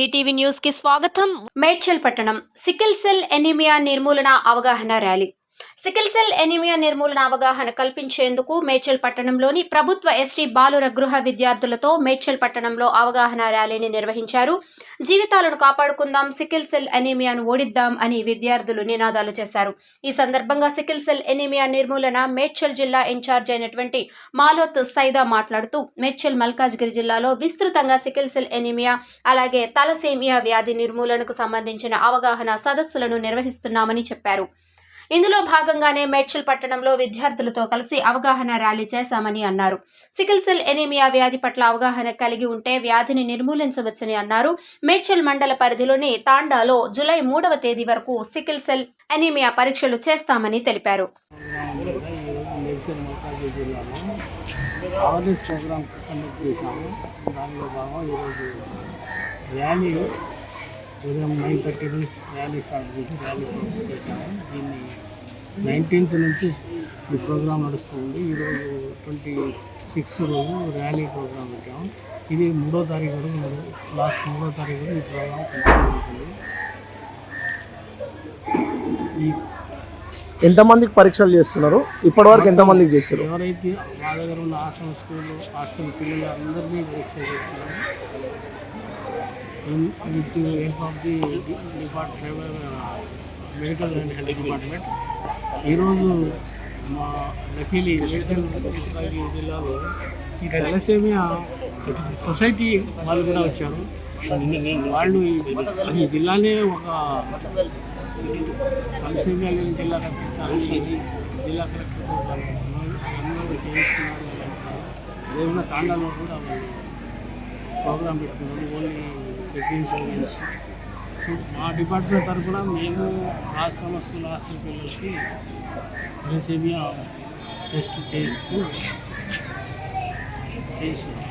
DTV న్యూస్కి స్వాగతం. మేడ్చల్ పట్టణం సికిల్ సెల్ ఎనీమియా నిర్మూలన అవగాహన ర్యాలీ. సికిల్ సెల్ ఎనీమియా నిర్మూలన అవగాహన కల్పించేందుకు మేడ్చల్ పట్టణంలోని ప్రభుత్వ ఎస్టీ బాలుర గృహ విద్యార్థులతో మేడ్చల్ పట్టణంలో అవగాహన ర్యాలీని నిర్వహించారు. జీవితాలను కాపాడుకుందాం సికిల్ సెల్ ఎనీమియాను ఓడిద్దాం అని విద్యార్థులు నినాదాలు చేశారు. ఈ సందర్భంగా సికిల్ సెల్ ఎనీమియా నిర్మూలన మేడ్చల్ జిల్లా ఇన్ఛార్జ్ అయినటువంటి మాలోత్ సైదా మాట్లాడుతూ మేడ్చల్ మల్కాజ్గిరి జిల్లాలో విస్తృతంగా సికిల్ సెల్ ఎనీమియా అలాగే తలసేమియా వ్యాధి నిర్మూలనకు సంబంధించిన అవగాహన సదస్సులను నిర్వహిస్తున్నామని చెప్పారు. ఇందులో భాగంగానే మేడ్చల్ పట్టణంలో విద్యార్థులతో కలిసి అవగాహన ర్యాలీ చేశామని అన్నారు. సికిల్ సెల్ ఎనీమియా వ్యాధి పట్ల అవగాహన కలిగి ఉంటే వ్యాధిని నిర్మూలించవచ్చని అన్నారు. మేడ్చల్ మండల పరిధిలోని తాండాలో జూలై మూడవ తేదీ వరకు సికిల్ సెల్ ఎనీమియా పరీక్షలు చేస్తామని తెలిపారు. అవేర్నెస్ ప్రోగ్రామ్ కండక్ట్ చేశాము. దానిలో ఈరోజు ర్యాలీ ఉదయం నైన్ థర్టీ నుంచి ర్యాలీ స్టార్ట్ చేసి ర్యాలీ చేశాము. దీన్ని నైన్టీన్త్ నుంచి ఈ ప్రోగ్రామ్ నడుస్తుంది. ఈరోజు ట్వంటీ సిక్స్ రోజు ర్యాలీ ప్రోగ్రామ్ పెట్టాము. ఇది మూడో తారీఖు వరకు లాస్ట్ మూడో తారీఖు వరకు ఈ ప్రోగ్రామ్ కంటిన్యూ అవుతుంది. ఈ ఎంతమందికి పరీక్షలు చేస్తున్నారు? ఇప్పటివరకు ఎంతమందికి చేశారు? ఎవరైతే మా దగ్గర ఉన్న ఆశ్రమ స్కూల్ హాస్టల్ పిల్లలు అందరినీ పరీక్ష చేస్తున్నారు with help of the department medical and health department. ఈరోజు మా నకిలీ మెడిసిన్ జిల్లాలో ఈ తలసేమియా సొసైటీ వాళ్ళు కూడా వచ్చారు. వాళ్ళు ఈ- జిల్లానే ఒక తలసేమియా లేని జిల్లా కనిపిస్తారని జిల్లా కలెక్టర్ అందరూ చేయిస్తున్నారు అని అదేవిధంగా తాండాలో కూడా ప్రోగ్రాం ప్రోగ్రామ్ పెట్టుకున్నారు. ఓన్లీ టెక్నీషియన్స్ సో మా డిపార్ట్మెంట్ తరఫున మేము ఆశ్రమ స్కూల్ హాస్టల్ పిల్లలకి తలసేమియా టెస్ట్ చేస్తూ చేస్తున్నాం